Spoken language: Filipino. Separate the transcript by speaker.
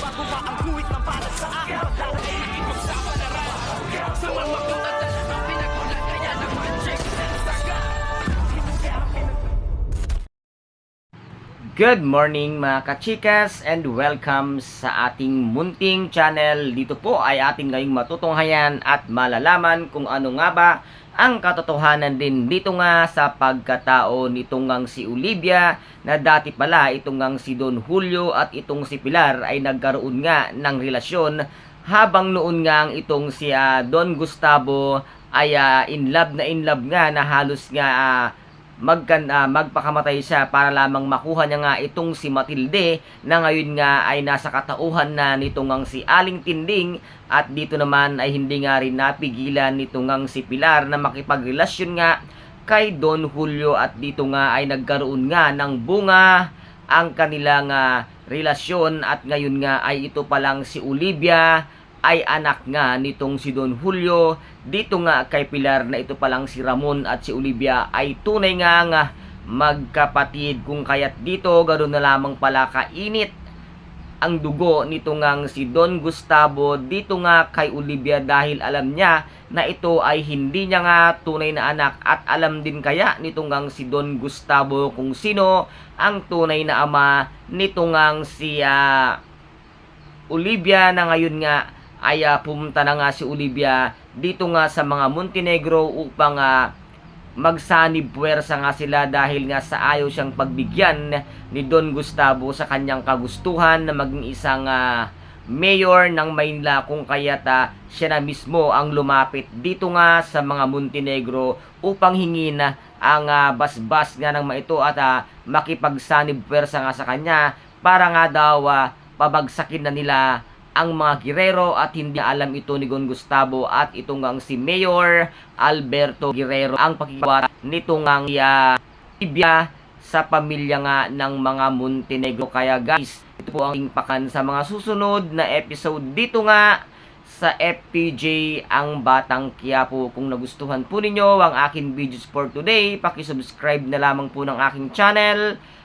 Speaker 1: tama ang guhit na para sa akin. Pagdadaig ipagsapalaran Sa mga
Speaker 2: Good morning mga kachikas and welcome sa ating munting channel. Dito po ay ating ngayong matutunghayan at malalaman kung ano nga ba ang katotohanan din dito nga sa pagkatao nitong ngang si Olivia na dati pala itong ngang si Don Julio at itong si Pilar ay nagkaroon nga ng relasyon habang noon nga itong si ah, Don Gustavo ay ah, in love na in love nga na halos nga ah, magkan ah, magpakamatay siya para lamang makuha niya nga itong si Matilde na ngayon nga ay nasa katauhan na nitong ang si Aling Tinding at dito naman ay hindi nga rin napigilan nitong ang si Pilar na makipagrelasyon nga kay Don Julio at dito nga ay nagkaroon nga ng bunga ang kanilang ah, relasyon at ngayon nga ay ito palang si Olivia ay anak nga nitong si Don Julio. Dito nga kay Pilar na ito palang si Ramon at si Olivia ay tunay nga nga magkapatid. Kung kaya't dito ganoon na lamang pala kainit ang dugo nito ngang si Don Gustavo dito nga kay Olivia dahil alam niya na ito ay hindi niya nga tunay na anak. At alam din kaya nito ngang si Don Gustavo kung sino ang tunay na ama nito ngang si ah, Olivia na ngayon nga ay ah, pumunta na nga si Olivia dito nga sa mga Montenegro upang ah, magsanib puwersa nga sila dahil nga sa ayaw siyang pagbigyan ni Don Gustavo sa kanyang kagustuhan na maging isang ah, mayor ng Maynila kung kaya't ah, siya na mismo ang lumapit dito nga sa mga Montenegro upang hingin ang ah, basbas nga ng maito at ah, makipagsanib puwersa nga sa kanya para nga daw ah, pabagsakin na nila ang mga Guerrero at hindi alam ito ni Gon Gustavo at ito ngang si Mayor Alberto Guerrero ang pakikiwa nito ngang uh, Libya sa pamilya nga ng mga Montenegro. Kaya guys, ito po ang pakan sa mga susunod na episode dito nga sa FPJ ang Batang Quiapo. Kung nagustuhan po ninyo ang aking videos for today, paki-subscribe na lamang po ng aking channel